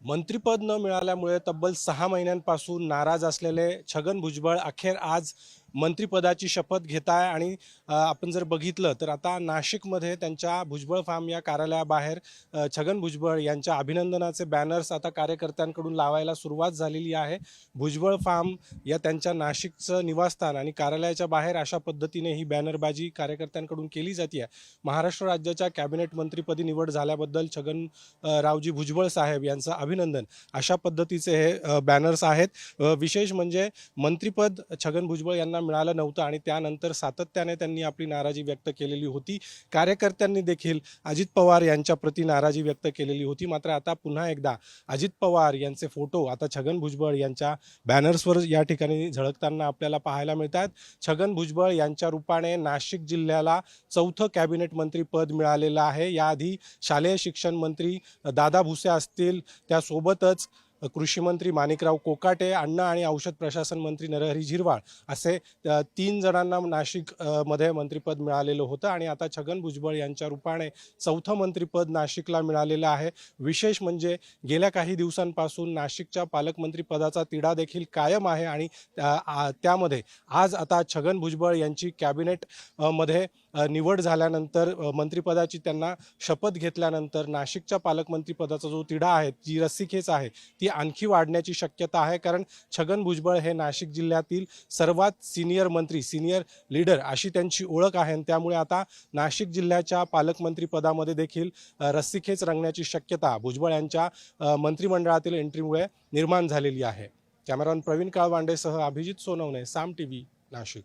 मंत्रिपद न मिळाल्यामुळे तब्बल सहा महिन्यांपासून नाराज असलेले छगन भुजबळ अखेर आज मंत्रिपदाची शपथ घेत आहे आणि आपण जर बघितलं तर आता नाशिकमध्ये त्यांच्या भुजबळ फार्म या कार्यालयाबाहेर छगन भुजबळ यांच्या अभिनंदनाचे बॅनर्स आता कार्यकर्त्यांकडून लावायला सुरुवात झालेली आहे. भुजबळ फार्म या त्यांच्या नाशिकचं निवासस्थान आणि कार्यालयाच्या बाहेर अशा पद्धतीने ही बॅनरबाजी कार्यकर्त्यांकडून केली जाते महाराष्ट्र राज्याच्या कॅबिनेट मंत्रीपदी निवड झाल्याबद्दल छगन रावजी भुजबळ साहेब यांचं अभिनंदन. अशा पद्धतीचे हे बॅनर्स आहेत. विशेष म्हणजे मंत्रिपद छगन भुजबळ यांना मिळालं नव्हतं आणि त्यानंतर सातत्याने त्यांनी आपली नाराजी व्यक्त केलेली होती. कार्यकर्त्यांनी देखील अजित पवार यांच्या प्रती नाराजी व्यक्त केलेली होती. मात्र आता पुन्हा एकदा अजित पवार यांचे फोटो आता छगन भुजबळ यांच्या बॅनर्सवर या ठिकाणी झळकताना आपल्याला पाहायला मिळतात. छगन भुजबळ यांच्या रूपाने नाशिक जिल्ह्याला चौथं कॅबिनेट मंत्री पद मिळालेलं आहे. याआधी शालेय शिक्षण मंत्री दादा भुसे असतील. त्यासोबतच कृषी मंत्री माणिकराव कोकाटे अन्न आणि औषध प्रशासन मंत्री नरहरी झिरवाळ असे तीन जणांना नाशिकमध्ये मंत्रिपद मिळालेलं होतं आणि आता छगन भुजबळ यांच्या रूपाने चौथं मंत्रिपद नाशिकला मिळालेलं आहे. विशेष म्हणजे गेल्या काही दिवसांपासून नाशिकच्या पालकमंत्री पदाचा तिढा देखील कायम आहे आणि आ- त्यामध्ये आज आता छगन भुजबळ यांची कॅबिनेटमध्ये निवड झाल्यानंतर मंत्रिपदाची त्यांना शपथ घेतल्यानंतर नाशिकच्या पालकमंत्री पदाचा जो तिढा आहे जी रस्सीखेच आहे ती आणखी वाढण्याची शक्यता आहे कारण छगन भुजबळ हे नाशिक जिल्ह्यातील सर्वात सिनियर मंत्री सिनियर लीडर अशी त्यांची ओळख आहे. आणि त्यामुळे आता नाशिक जिल्ह्याच्या पालकमंत्री पदामध्ये देखील रस्सीखेच रंगण्याची शक्यता भुजबळ यांच्या मंत्रिमंडळातील एंट्रीमुळे निर्माण झालेली आहे. कॅमेरामॅन प्रवीण काळवांडेसह अभिजित सोनवणे साम टी व्ही नाशिक.